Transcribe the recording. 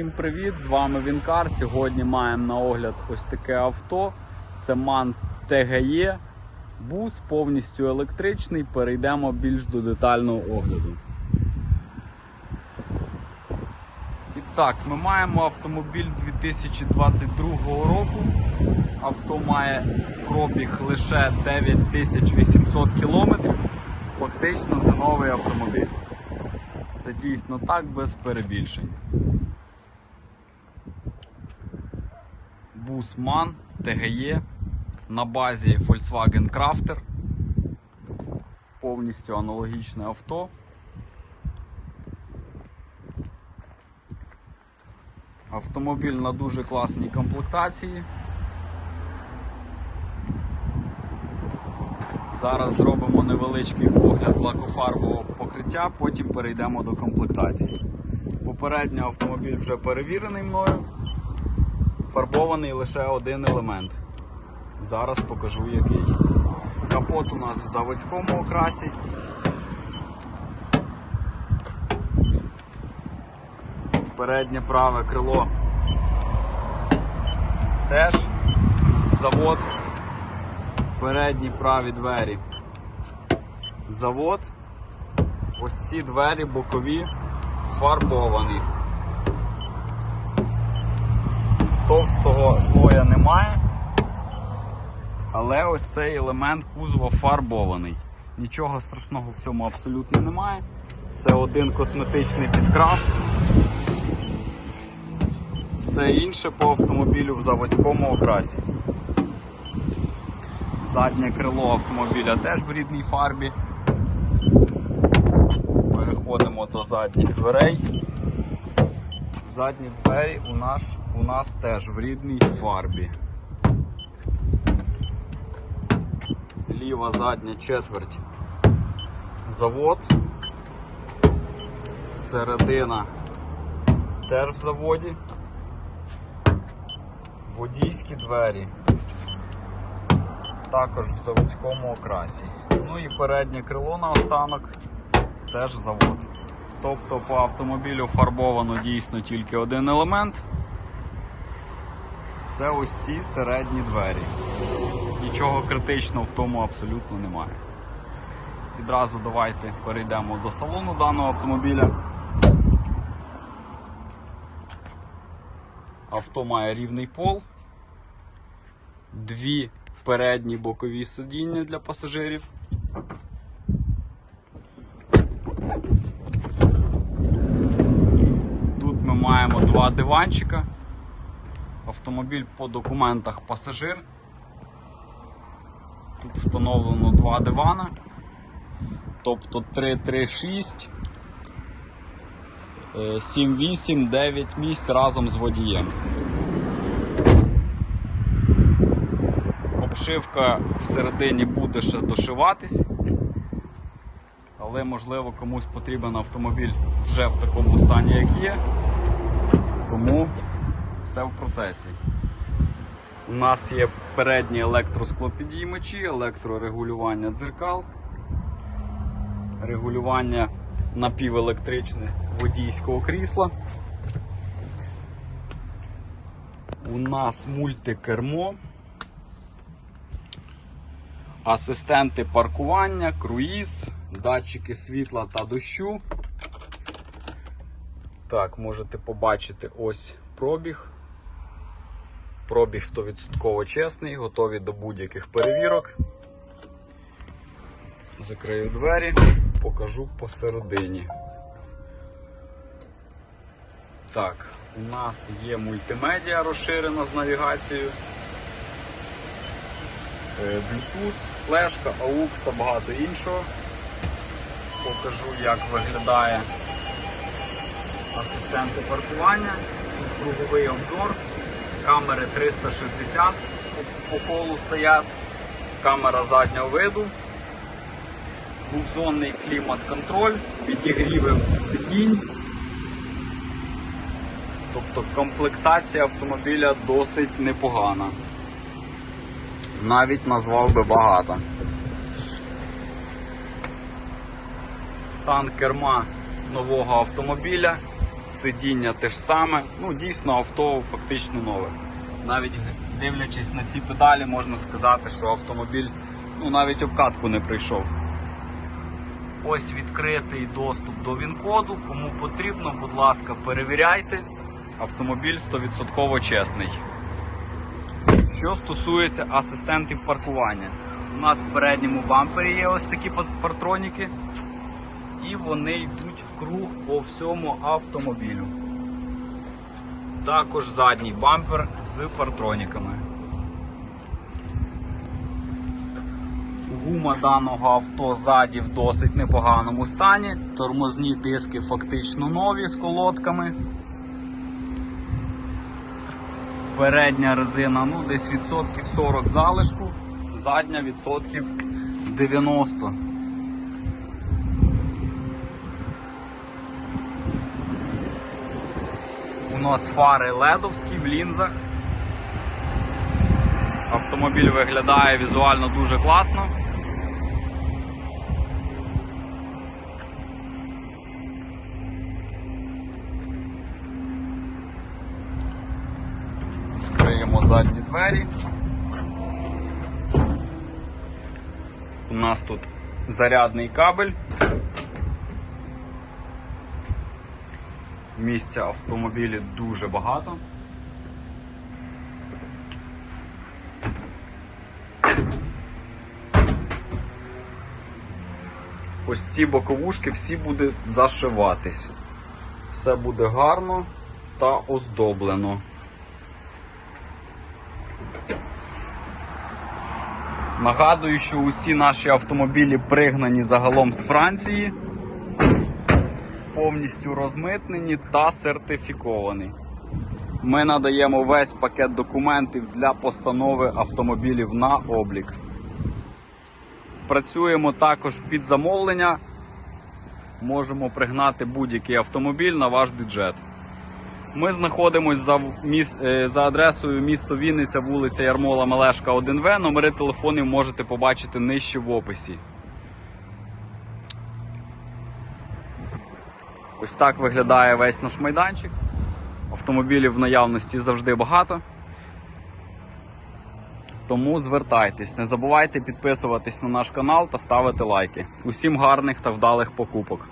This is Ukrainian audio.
Всім привіт! З вами Вінкар. Сьогодні маємо на огляд ось таке авто. Це MAN TGE. Бус повністю електричний. Перейдемо більш до детального огляду. І так, ми маємо автомобіль 2022 року. Авто має пробіг лише 9800 км. Фактично це новий автомобіль. Це дійсно так без перебільшень. Бусман TGE на базі Volkswagen Crafter. Повністю аналогічне авто. Автомобіль на дуже класній комплектації. Зараз зробимо невеличкий огляд лакофарбового покриття, потім перейдемо до комплектації. Попередньо автомобіль вже перевірений мною. Фарбований лише один елемент. Зараз покажу який. Капот у нас в заводському окрасі. Переднє праве крило теж завод. Передні праві двері. Завод. Ось ці двері бокові фарбовані. Товстого слоя немає. Але ось цей елемент кузова фарбований. Нічого страшного в цьому абсолютно немає. Це один косметичний підкрас. Все інше по автомобілю в заводському окрасі. Заднє крило автомобіля теж в рідній фарбі. Переходимо до задніх дверей. Задні двері у нас, у нас теж в рідній фарбі. Ліва задня четверть. Завод. Середина теж в заводі. Водійські двері. Також в заводському окрасі. Ну і переднє крило на останок теж завод. Тобто по автомобілю фарбовано дійсно тільки один елемент. Це ось ці середні двері. Нічого критичного в тому абсолютно немає. Відразу давайте перейдемо до салону даного автомобіля. Авто має рівний пол, дві передні бокові сидіння для пасажирів. Тут ми маємо два диванчика. Автомобіль по документах пасажир. Тут встановлено два дивана. Тобто 3, 3, 6, 7, 8, 9 місць разом з водієм. Обшивка всередині буде ще дошиватись, але можливо комусь потрібен автомобіль вже в такому стані, як є. Тому все в процесі. У нас є передні електросклопідіймачі, електрорегулювання дзеркал, регулювання напівелектричне водійського крісла. У нас мультикермо, асистенти паркування, круїз, датчики світла та дощу. Так, можете побачити ось пробіг. Пробіг 100% чесний, готові до будь-яких перевірок. Закрию двері, покажу посередині. Так, у нас є мультимедіа розширена з навігацією. Е, Bluetooth, флешка, AUX та багато іншого. Покажу, як виглядає асистенти паркування, круговий обзор, камери 360 по колу стоять, камера заднього виду, двохзонний клімат-контроль, підігріви сидінь. Тобто комплектація автомобіля досить непогана. Навіть назвав би багато. Стан керма нового автомобіля сидіння те ж саме. Ну, дійсно, авто фактично нове. Навіть дивлячись на ці педалі, можна сказати, що автомобіль ну, навіть обкатку не пройшов. Ось відкритий доступ до він-коду. Кому потрібно, будь ласка, перевіряйте. Автомобіль 100% чесний. Що стосується асистентів паркування, у нас в передньому бампері є ось такі пат- партроніки, і вони йдуть в круг по всьому автомобілю. Також задній бампер з партроніками. Гума даного авто ззаді в досить непоганому стані. Тормозні диски фактично нові з колодками. Передня резина ну, десь відсотків 40 залишку, задня відсотків 90. У нас фари ледовські в лінзах. Автомобіль виглядає візуально дуже класно. Відкриємо задні двері. У нас тут зарядний кабель. Місця автомобілі дуже багато. Ось ці боковушки всі будуть зашиватись. Все буде гарно та оздоблено. Нагадую, що усі наші автомобілі пригнані загалом з Франції, повністю розмитнені та сертифіковані. Ми надаємо весь пакет документів для постанови автомобілів на облік. Працюємо також під замовлення. Можемо пригнати будь-який автомобіль на ваш бюджет. Ми знаходимося за, міс- е, за адресою місто Вінниця, вулиця Ярмола Мелешка 1В. Номери телефонів можете побачити нижче в описі. Ось так виглядає весь наш майданчик. Автомобілів в наявності завжди багато. Тому звертайтесь, не забувайте підписуватись на наш канал та ставити лайки. Усім гарних та вдалих покупок.